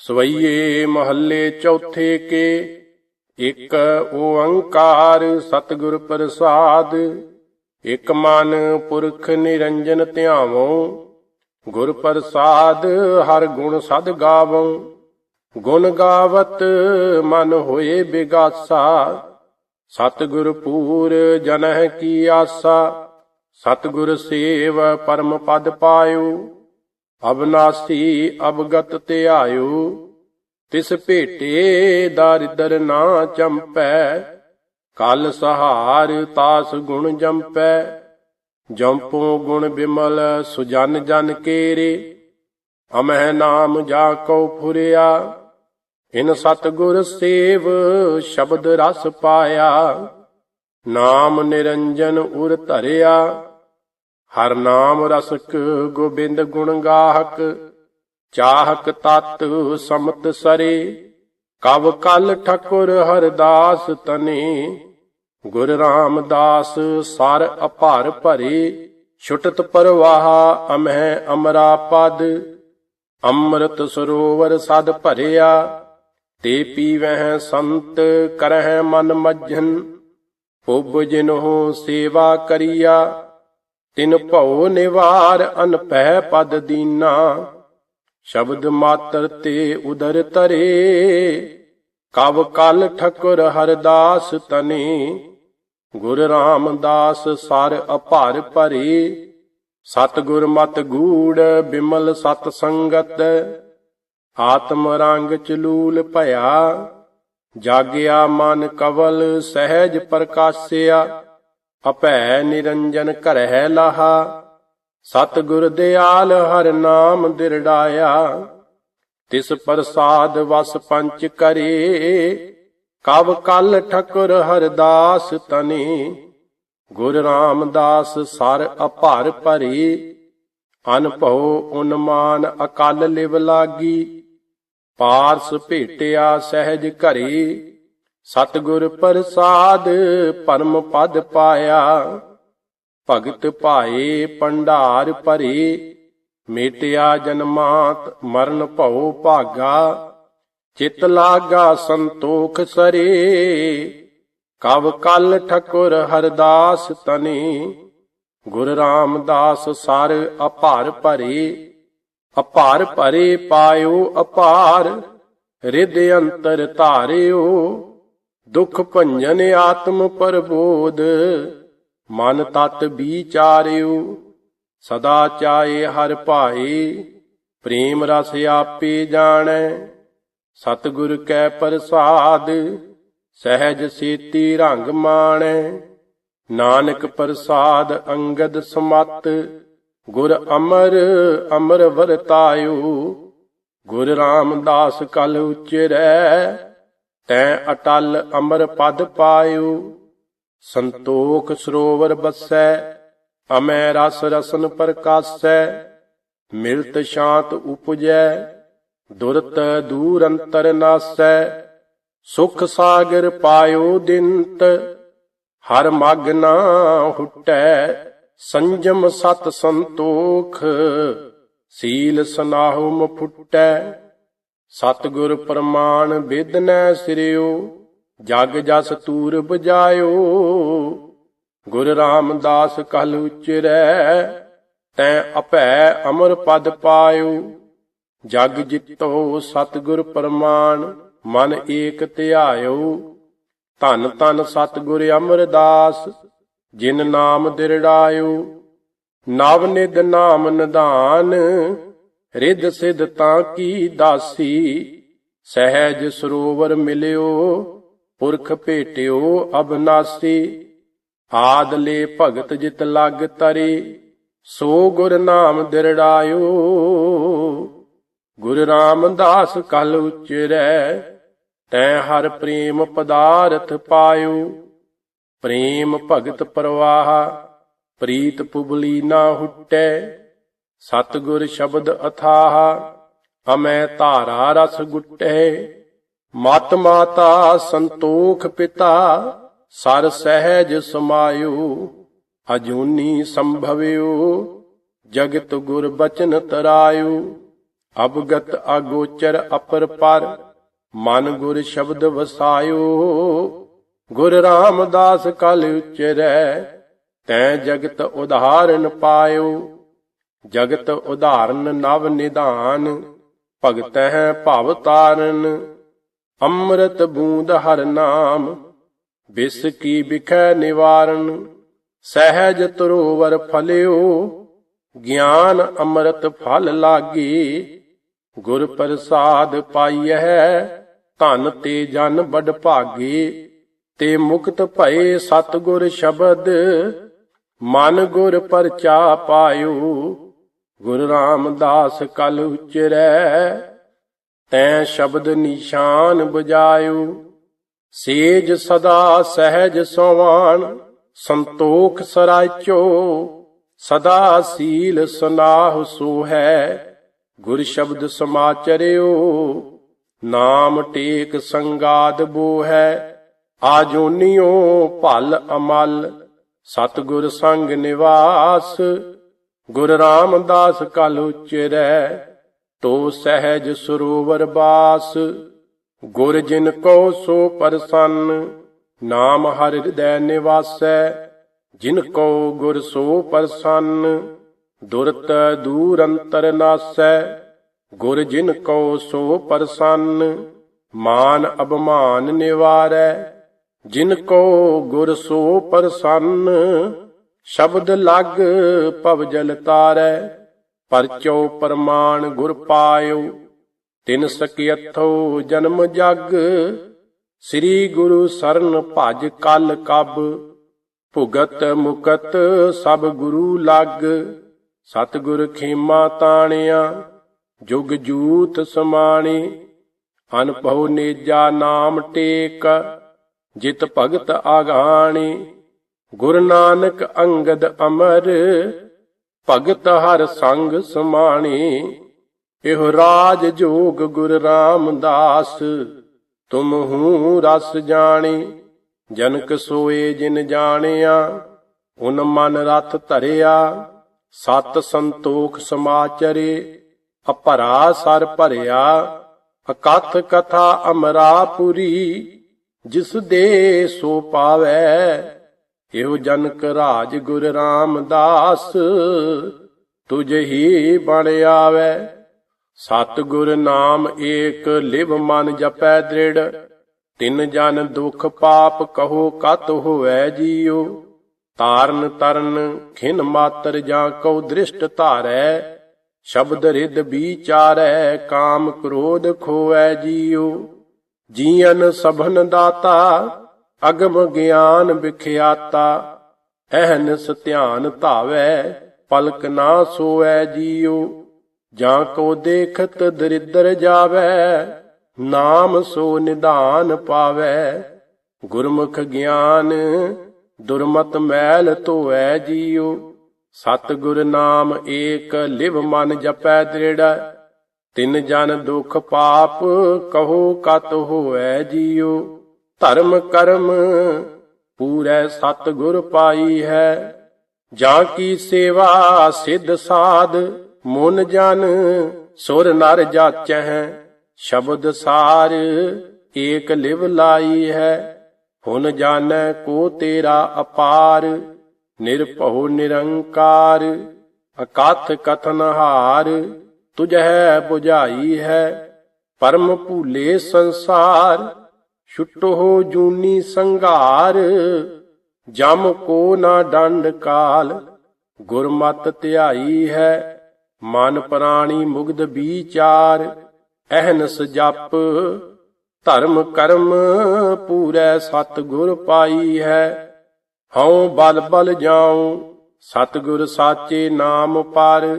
ਸਵਈਏ ਮਹੱਲੇ ਚੌਥੇ ਕੇ, ਇੱਕ ਓੰਕਾਰ ਸਤਿਗੁਰ ਪ੍ਰਸਾਦ, ਇਕ ਮਨ ਪੁਰਖ ਨਿਰੰਜਨ ਧਿਆਵੋ, ਗੁਰ ਪ੍ਰਸਾਦ ਹਰ ਗੁਣ ਸਦ ਗਾਵੋ, ਗੁਣ ਗਾਵਤ ਮਨ ਹੋਏ ਬਿਗਾਸਾ, ਸਤਿਗੁਰ ਪੂਰ ਜਨਹਿ ਕੀ ਆਸਾ, ਸਤਿਗੁਰ ਸੇਵ ਪਰਮ ਪਦ ਪਾਇਓ। ਅਬਨਾਸੀ ਅਬਗਤ ਧਿਆਇਓ ਤਿਸ ਭੇਟੇ ਦਾਰਿਦਰ ਨਾ ਚੰਪੈ, ਕਲ ਸਹਾਰ ਤਾਸ ਗੁਣ ਜੰਪੈ, ਜੰਪੋ ਗੁਣ ਬਿਮਲ ਸੁਜਨ ਜਨ ਕੇਰੇ, ਅਮਹਿ ਨਾਮ ਜਾ ਕਉ ਫੁਰਿਆ, ਇਨ ਸਤਗੁਰ ਸੇਵ ਸ਼ਬਦ ਰਸ ਪਾਇਆ, ਨਾਮ ਨਿਰੰਜਨ ਉਰ ਧਰਿਆ ਹਰ ਨਾਮ ਰਸਕ ਗੋਬਿੰਦ ਗੁਣ ਗਾਹਕ, ਚਾਹਕ ਤਤ ਸਮਤ ਸਰੇ, ਕਵ ਕਲ ਠਕੁਰ ਹਰਦਾਸ ਤਨੇ, ਗੁਰ ਰਾਮਦਾਸ ਸਰ ਅਭਰ ਭਰੇ, ਛੁਟਤ ਪਰਵਾਹ ਅਮਹਿ ਅਮਰਾ ਪਦ, ਅੰਮ੍ਰਿਤ ਸਰੋਵਰ ਸਦ ਭਰਿਆ, ਤੇ ਪੀਵਹਿ ਸੰਤ ਕਰਹਿ ਮਨ ਮੱਝਨ, ਪੁੱਬ ਜਿਨਹੁ ਸੇਵਾ ਕਰੀਆ। ਤਿਨ ਭਉ ਨਿਵਾਰ ਅਨਪਹਿ ਪਦ ਦੀਨਾ, ਸ਼ਬਦ ਮਾਤਰ ਤੇ ਉਦਰ ਤਰੇ। ਕਵ ਕਲ ਠਕੁਰ ਹਰਦਾਸ ਤਨੇ, ਗੁਰ ਰਾਮਦਾਸ ਸਰ ਅਭਰ ਭਰੇ ਸਤਗੁਰ ਮਤ ਗੂੜ ਬਿਮਲ ਸਤ ਸੰਗਤ, ਆਤਮ ਰੰਗ ਚਲੂਲ ਭਇਆ। ਜਾਗਿਆ ਮਨ ਕਵਲ ਸਹਿਜ ਪ੍ਰਕਾਸ਼ਿਆ ਅਪੈ ਨਿਰੰਜਨ ਘਰਹਿ ਲਾਹਾ। ਸਤਿਗੁਰ ਦਿਆਲ ਹਰ ਨਾਮ ਦਿਰੜਾਇਆ। ਤਿਸ ਪ੍ਰਸਾਦ ਵਸ ਪੰਚ ਕਰੇ। ਕਵ ਕਲ ਠਕੁਰ ਹਰਦਾਸ ਤਨੇ। ਗੁਰ ਰਾਮਦਾਸ ਸਰ ਅਭਰ ਭਰੀ ਅਨਭਉ ਉਨਮਾਨ ਅਕਲ ਲਿਵ ਲਾਗੀ। ਪਾਰਸ ਭੇਟਿਆ ਸਹਿਜ ਘਰੇ। ਸਤਿਗੁਰ ਪ੍ਰਸਾਦ ਪਰਮ ਪਦ ਪਾਇਆ। ਭਗਤ ਭਾਏ ਪੰਡਾਰ ਭਰੇ, ਮੇਟਿਆ ਜਨਮਾਤ ਮਰਨ ਭਉ ਭਾਗਾ। ਚਿਤ ਲਾਗਾ ਸੰਤੋਖ ਸਰੇ, ਕਵ ਕਲ ਠਕੁਰ ਹਰਦਾਸ ਤਨੇ। ਗੁਰ ਰਾਮਦਾਸ ਸਰ ਅਪਾਰ ਭਰੇ ਅਪਾਰ ਭਰੇ ਪਾਇਓ ਅਪਾਰ ਰਿਦ ਅੰਤਰ ਧਾਰਿਓ। ਦੁਖ ਭੰਜਨ ਆਤਮ ਪਰਬੋਧ, ਮਨ ਤਤ ਵਿਚਾਰਿਓ ਸਦਾ ਚਾਏ ਹਰ ਭਾਏ, ਪ੍ਰੇਮ ਰਸ ਆਪੇ ਜਾਣੈ, ਸਤਿਗੁਰ ਕੈ ਪ੍ਰਸਾਦ, ਸਹਿਜ ਸੇਤੀ ਰੰਗ ਮਾਣੈ। ਨਾਨਕ ਪ੍ਰਸਾਦ ਅੰਗਦ ਸਮਤ, ਗੁਰ ਅਮਰ ਅਮਰ ਵਰਤਾਇਓ ਗੁਰ ਰਾਮਦਾਸ ਕਲ ਉਚਰੈ ਤੈ ਅਟਲ ਅਮਰ ਪਦ ਪਾਇਓ, ਸੰਤੋਖ ਸਰੋਵਰ ਬਸੈ, ਅਮੈ ਰਸ ਰਸਨ ਪ੍ਰਕਾਸੈ, ਮਿਲਤ ਸ਼ਾਂਤ ਉਪਜੈ, ਦੁਰਤ ਦੂਰ ਅੰਤਰ ਨਾਸੈ, ਸੁਖ ਸਾਗਰ ਪਾਇਓ ਦਿੰਤ, ਹਰ ਮਗ ਨਾ ਹੁਟੈ, ਸੰਜਮ ਸਤ ਸੰਤੋਖ, ਸੀਲ ਸਨਾਹੁ ਫੁਟੈ। ਸਤਗੁਰ ਪ੍ਰਮਾਣ ਵਿਦਨੈ ਸਿਰਿਓ, ਜਗ ਜਸ ਤੂਰ ਬਜਾਇਓ ਗੁਰ ਰਾਮਦਾਸ ਕਲ ਉਚਰੈ, ਤੈ ਅਭੈ ਅਮਰ ਪਦ ਪਾਇਓ। ਜਗ ਜਿਤੋ ਸਤਗੁਰ ਪ੍ਰਮਾਣ, ਮਨ ਏਕ ਧਿਆਇਓ। ਧਨ ਧਨ ਸਤਗੁਰ ਅਮਰਦਾਸ, ਜਿਨ ਨਾਮ ਦਿਰੜਾਇਓ। ਨਵ ਨਿਦ ਨਾਮ ਨਿਧਾਨ ਰਿੱਧ ਸਿਧ ਤਾਂ ਕੀ ਦਾਸੀ? ਸਹਿਜ ਸਰੋਵਰ ਮਿਲਿਓ, ਪੁਰਖ ਭੇਟਿਓ ਅਬਨਾਸੀ। ਆਦ ਆਦਲੇ ਭਗਤ ਜਿਤ ਲਗ ਤਰੇ, ਸੋ ਗੁਰ ਨਾਮ ਦਿਰੜਾਇਓ। ਗੁਰ ਰਾਮਦਾਸ ਕਲ ਉਚਰੈ, ਤੈ ਹਰ ਪ੍ਰੇਮ ਪਦਾਰਥ ਪਾਇਓ। ਪ੍ਰੇਮ ਭਗਤ ਪ੍ਰਵਾਹ, ਪ੍ਰੀਤ ਪੁਬਲੀ ਨਾ ਹੁਟੈ ਸਤਗੁਰ ਸ਼ਬਦ ਅਥਾਹ, ਅਮੈ ਧਾਰਾ ਰਸ ਗੁਟੈ। ਮਤ ਮਾਤਾ ਸੰਤੋਖ ਪਿਤਾ, ਸਰ ਸਹਿਜ ਸਮਾਇਓ, ਅਜੂਨੀ ਸੰਭਵਿਓ, ਜਗਤ ਗੁਰ ਬਚਨ ਤਰਾਇਓ। ਅਬਗਤ ਅਗੋਚਰ ਅਪਰ ਪਰ, ਮਨ ਗੁਰ ਸ਼ਬਦ ਵਸਾਇਓ। ਗੁਰ ਰਾਮਦਾਸ ਕਲ ਉਚਰੈ, ਤੈ ਜਗਤ ਉਧਾਰਨ ਪਾਇਓ। ਜਗਤ ਉਧਾਰਨ ਨਵ ਨਿਧਾਨ ਭਗਤ ਹੈ ਭਵ ਤਾਰਨ ਅੰਮ੍ਰਿਤ ਬੂੰਦ ਹਰ ਨਾਮ, ਬਿਸ ਕੀ ਬਿਖੈ ਨਿਵਾਰਨ, ਸਹਿਜ ਤਰੋਵਰ ਫਲਿਓ, ਗਿਆਨ ਅੰਮ੍ਰਿਤ ਫਲ ਲਾਗੀ, ਗੁਰ ਪ੍ਰਸਾਦ ਪਾਈਐ, ਧਨ ਤੇ ਜਨ ਬੜ ਭਾਗੀ, ਤੇ ਮੁਕਤ ਭਏ ਸਤਗੁਰ ਸ਼ਬਦ, ਮਨ ਗੁਰ ਪਰਚਾ ਪਾਇਓ। ਗੁਰ ਰਾਮਦਾਸ ਕਲ ਉਚਰੈ, ਤੈ ਸ਼ਬਦ ਨਿਸ਼ਾਨ ਬਜਾਇਓ। ਸੇਜ ਸਦਾ ਸਹਿਜ ਸੋਵਾਨ, ਸੰਤੋਖ ਸਰਾਚੋ ਸਦਾ ਸੀਲ ਸੁਨਾਹ ਸੋ ਹੈ ਗੁਰ ਸ਼ਬਦ ਸਮਾਚਰਿਓ। ਨਾਮ ਟੇਕ ਸੰਗਾਦ ਬੋ ਹੈ ਆਜੋਨੀਓ ਭਲ ਅਮਲ। ਸਤਗੁਰ ਸੰਗ ਨਿਵਾਸ ਗੁਰ ਰਾਮਦਾਸ ਕਲ ਉਚਰੈ, ਤੋ ਸਹਿਜ ਸਰੋਵਰ ਬਾਸ। ਗੁਰ ਜਿਨ ਕੋ ਸੋ ਪਰਸੰਨ, ਨਾਮ ਹਰਿ ਹਿਰਦੈ ਨਿਵਾਸੈ। ਜਿਨ ਕੋ ਗੁਰ ਸੋ ਪਰਸੰਨ, ਦੁਰਤ ਦੂਰ ਅੰਤਰ ਨਾਸੈ। ਗੁਰ ਜਿਨ ਕੋ ਸੋ ਪਰਸੰਨ, ਮਾਨ ਅਭਮਾਨ ਨਿਵਾਰੈ। ਜਿਨ ਕੋ ਗੁਰ ਸੋ ਪਰਸੰਨ ਸ਼ਬਦ ਲਗ ਭਵ ਜਲ ਤਾਰੈ, ਪਰਚੋ ਪਰਮਾਨ ਗੁਰ ਪਾਇਓ। ਤਿਨ ਸਕੀਅਥੋ ਜਨਮ ਜਗ, ਸ੍ਰੀ ਗੁਰੂ ਸਰਨ ਭਜ ਕਲ ਕਬ। ਭੁਗਤ ਮੁਕਤ ਸਭ ਗੁਰੂ ਲਗ, ਸਤਿਗੁਰ ਖੇਮਾ ਤਾਣਿਆ, ਜੁਗ ਜੂਤ ਸਮਾਣੀ। ਅਨਭਉ ਨੇਜਾ ਨਾਮ ਟੇਕ, ਜਿਤ ਭਗਤ ਆਗਾਣੀ। ਗੁਰ ਨਾਨਕ ਅੰਗਦ ਅਮਰ, ਭਗਤ ਹਰ ਸੰਗ ਸਮਾਣੀ। ਇਹੋ ਰਾਜ ਜੋਗ ਗੁਰ ਰਾਮਦਾਸ, ਤੁਮ ਹੂੰ ਰਸ ਜਾਣੀ। ਜਨਕ ਸੋਏ ਜਿਨ ਜਾਣਿਆ, ਉਨ ਮਨ ਰਥ ਧਰਿਆ। ਸਤ ਸੰਤੋਖ ਸਮਾਚਰੇ ਅਪਰਾ ਸਰ ਭਰਿਆ। ਅਕਥ ਕਥਾ ਅਮਰਾਪੁਰੀ ਜਿਸ ਦੇ ਸੋ ਪਾਵੈ ਇਹੋ ਜਨਕ ਰਾਜ ਗੁਰ ਰਾਮਦਾਸ, ਤੁਝ ਹੀ ਬਣ ਆਵੈ। ਸਤ ਗੁਰ ਨਾਮ ਏਕ ਲਿਵ ਮਨ ਜਪੈ ਦ੍ਰਿੜ, ਤਿੰਨ ਜਨ ਦੁਖ ਪਾਪ ਕਹੋ ਕਤ ਹੋਵੈ ਜੀਉ। ਤਾਰਨ ਤਰਨ ਖਿਨ ਮਾਤਰ ਜਾਂ ਕਉ ਦ੍ਰਿਸ਼ਟ ਧਾਰੈ, ਸ਼ਬਦ ਰਿਦ ਵਿਚਾਰੈ ਕਾਮ ਕ੍ਰੋਧ ਖੋਵੈ ਜੀਉ। ਜੀਵਨ ਸਭਨ ਦਾਤਾ ਅਗਮ ਗਿਆਨ ਵਿਖਿਆਤਾ ਅਹਨਸ ਧਿਆਨ ਧਾਵੈ, ਪਲਕ ਨਾ ਸੋਐ ਜੀਉ, ਜਾਂ ਕੋ ਦੇਖਤ ਦਰਿਦਰ ਜਾਵੈ, ਨਾਮ ਸੋ ਨਿਧਾਨ ਪਾਵੈ। ਗੁਰਮੁਖ ਗਿਆਨ, ਦੁਰਮਤ ਮੈਲ ਧੋਐ ਜੀਉ ਸਤ ਗੁਰ ਨਾਮ ਏਕ ਲਿਵ ਮਨ ਜਪੈ ਦ੍ਰਿੜ, ਤਿਨ ਜਨ ਦੁਖ ਪਾਪ ਕਹੋ ਕਤ ਹੋਐ ਜੀਉ। ਧਰਮ ਕਰਮ ਪੂਰੈ ਸਤਗੁਰ ਪਾਈ ਹੈ। ਜਾਂ ਕੀ ਸੇਵਾ ਸਿੱਧ ਸਾਧ, ਮਨ ਜਨ ਸੁਰ ਨਰ ਜਾਚੈ ਸ਼ਬਦ ਸਾਰ ਏਕ ਲਿਵ ਲਾਈ ਹੈ। ਹੁਣ ਜਾਣੈ ਕੋ ਤੇਰਾ ਅਪਾਰ, ਨਿਰਭਉ ਨਿਰੰਕਾਰ। ਅਕਥ ਕਥਨ ਹਾਰ ਤੁਝੈ 부ਝਾਈ ਹੈ। ਪਰਮ ਭੂਲੇ ਸੰਸਾਰ ਛੁਟੋ ਜੂਨੀ ਸੰਘਾਰ, ਜਮ ਕੋ ਨਾ ਡੰਡ ਕਾਲ। ਗੁਰਮਤ ਧਿਆਈ ਹੈ, ਮਨ ਪ੍ਰਾਣੀ ਮੁਗਧ ਵਿਚਾਰ। ਅਹਨਸ ਜਪ, ਧਰਮ ਕਰਮ ਪੂਰੈ ਸਤ ਗੁਰ ਪਾਈ ਹੈ। ਹਉ ਬਲ ਬਲ ਜਾਉ ਸਤ ਗੁਰ ਸਾਚੇ ਨਾਮ ਪਰ।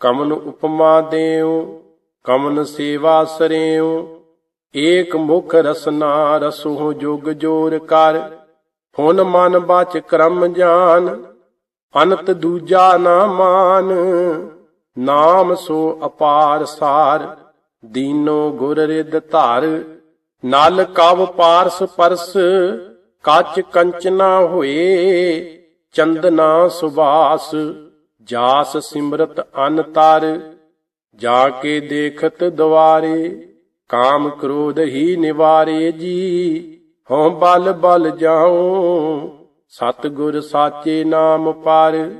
ਕਮਨ ਉਪਮਾ ਦੇਉ, ਕਮਨ ਸੇਵਾ ਸਰਿਉ। ਏਕ ਮੁਖ ਰਸਨਾ ਰਸੋ ਜੁਗ ਜੋਰ ਕਰ ਹੁਨ ਮਨ ਬਚ ਕਰਮ ਜਾਨ, ਅਨਤ ਦੂਜਾ ਨਾ ਮਾਨ, ਨਾਮ ਸੋ ਅਪਾਰ ਸਾਰ, ਦੀਨੋ ਗੁਰ ਰਿਦ ਧਾਰ, ਨਲ ਕਵ ਪਾਰਸ ਪਰਸ, ਕੱਚ ਕੰਚਨਾ ਹੋਏ, ਚੰਦਨਾ ਸੁਬਾਸ ਜਾਸ ਸਿਮਰਤ ਅਨ ਤਰ, ਜਾ ਕੇ ਦੇਖਤ ਦੁਆਰੇ ਕਾਮ ਕ੍ਰੋਧ ਹੀ ਨਿਵਾਰੇ ਜੀ। ਹਉ ਬਲ ਬਲ ਜਾਉ। ਸਤ ਗੁਰ ਸਾਚੇ ਨਾਮ ਪਰ।